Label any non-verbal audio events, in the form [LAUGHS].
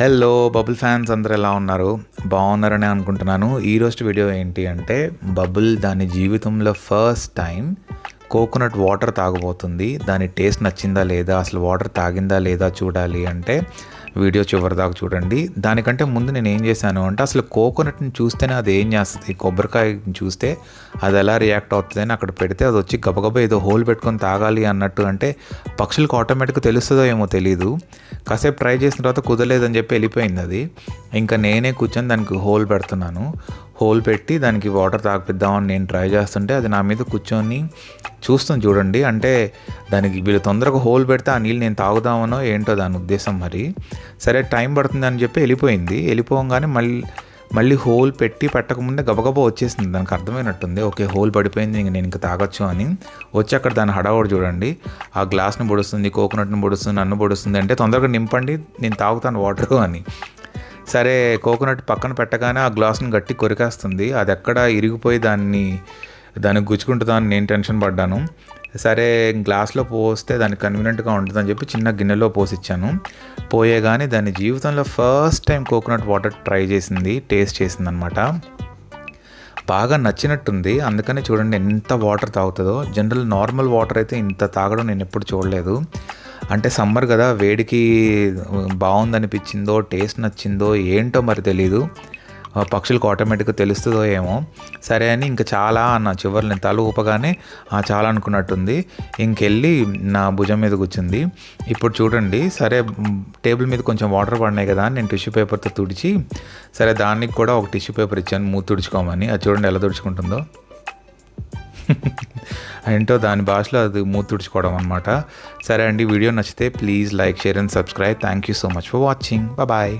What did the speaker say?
Hello bubble fans అందరు ఎలా ఉన్నారు? బాగున్నారని అనుకుంటున్నాను. ఈ రోజు వీడియో ఏంటి అంటే బబుల్ దాని జీవితంలో ఫస్ట్ టైం కోకోనట్ వాటర్ తాగబోతుంది. దాని టేస్ట్ నచ్చిందా లేదా? అసలు వాటర్ తాగిందా లేదా చూడాలి అంటే వీడియో చివరి దాకా చూడండి. దానికంటే ముందు నేను ఏం చేశాను అంటే అసలు కోకోనట్ని చూస్తేనే అది ఏం చేస్తుంది? కొబ్బరికాయని చూస్తే అది ఎలా రియాక్ట్ అవుతుంది అని అక్కడ పెడితే అది వచ్చి గబగబా ఏదో హోల్ పెట్టుకొని తాగాలి అన్నట్టు అంటే పక్షులకు ఆటోమేటిక్గా తెలుస్తుందో ఏమో తెలీదు. కాసేపు ట్రై చేసిన తర్వాత కుదరలేదని చెప్పి వెళ్ళిపోయింది అది. ఇంకా నేనే కూర్చొని దానికి హోల్ పెడుతున్నాను. హోల్ పెట్టి దానికి వాటర్ తాగిపిద్దామని నేను ట్రై చేస్తుంటే అది నా మీద కూర్చొని చూస్తాం చూడండి. అంటే దానికి వీళ్ళు తొందరగా హోల్ పెడితే ఆ నీళ్ళు నేను తాగుదామనో ఏంటో దాని ఉద్దేశం మరి. సరే టైం పడుతుంది అని చెప్పి వెళ్ళిపోయింది. వెళ్ళిపోగానే మళ్ళీ మళ్ళీ హోల్ పెట్టి పెట్టకముందే గబగబా వచ్చేసింది. దానికి అర్థమైనట్టుంది. ఓకే హోల్ పడిపోయింది ఇంక నేను ఇంకా తాగొచ్చు అని. వచ్చి అక్కడ దాని హడావుడు చూడండి. ఆ గ్లాస్ని పొడుస్తుంది కోకోనట్ని పొడుస్తుంది నన్ను పొడుస్తుంది. అంటే తొందరగా నింపండి నేను తాగుతాను వాటర్ అని. సరే కోకోనట్ పక్కన పెట్టగానే ఆ గ్లాస్ని గట్టి కొరికేస్తుంది. అది ఎక్కడ ఇరిగిపోయి దాన్ని దానికి గుచ్చుకుంటుందా అని నేను టెన్షన్ పడ్డాను. సరే గ్లాస్లో పోస్తే దానికి కన్వీనియంట్గా ఉంటుందని చెప్పి చిన్న గిన్నెలో పోసిచ్చాను. పోయే కానీ దాని జీవితంలో first time coconut water try చేసింది టేస్ట్ చేసింది అనమాట బాగా నచ్చినట్టుంది. అందుకనే చూడండి ఎంత వాటర్ తాగుతుందో. జనరల్ నార్మల్ వాటర్ అయితే ఇంత తాగడం నేను ఎప్పుడు చూడలేదు. అంటే సమ్మర్ కదా వేడికి బాగుందనిపించిందో టేస్ట్ నచ్చిందో ఏంటో మరి తెలీదు. పక్షులకు ఆటోమేటిక్గా తెలుస్తుందో ఏమో. సరే అని ఇంకా చాలా అన్న చివరి నేను తల ఊపగానే చాలా అనుకున్నట్టుంది. ఇంకెళ్ళి నా భుజం మీద కూర్చుంది. ఇప్పుడు చూడండి. సరే టేబుల్ మీద కొంచెం వాటర్ పడినాయి కదా నేను టిష్యూ పేపర్తో తుడిచి సరే దానికి కూడా ఒక టిష్యూ పేపర్ ఇచ్చాను మూతి తుడుచుకోమని. అది చూడండి ఎలా తుడుచుకుంటుందో. [LAUGHS] ఏంటో దాని భాషలో అది మూతి తుడుచుకోవడం అనమాట సరే అండి వీడియో నచ్చితే please like share and subscribe. Thank you so much for watching bye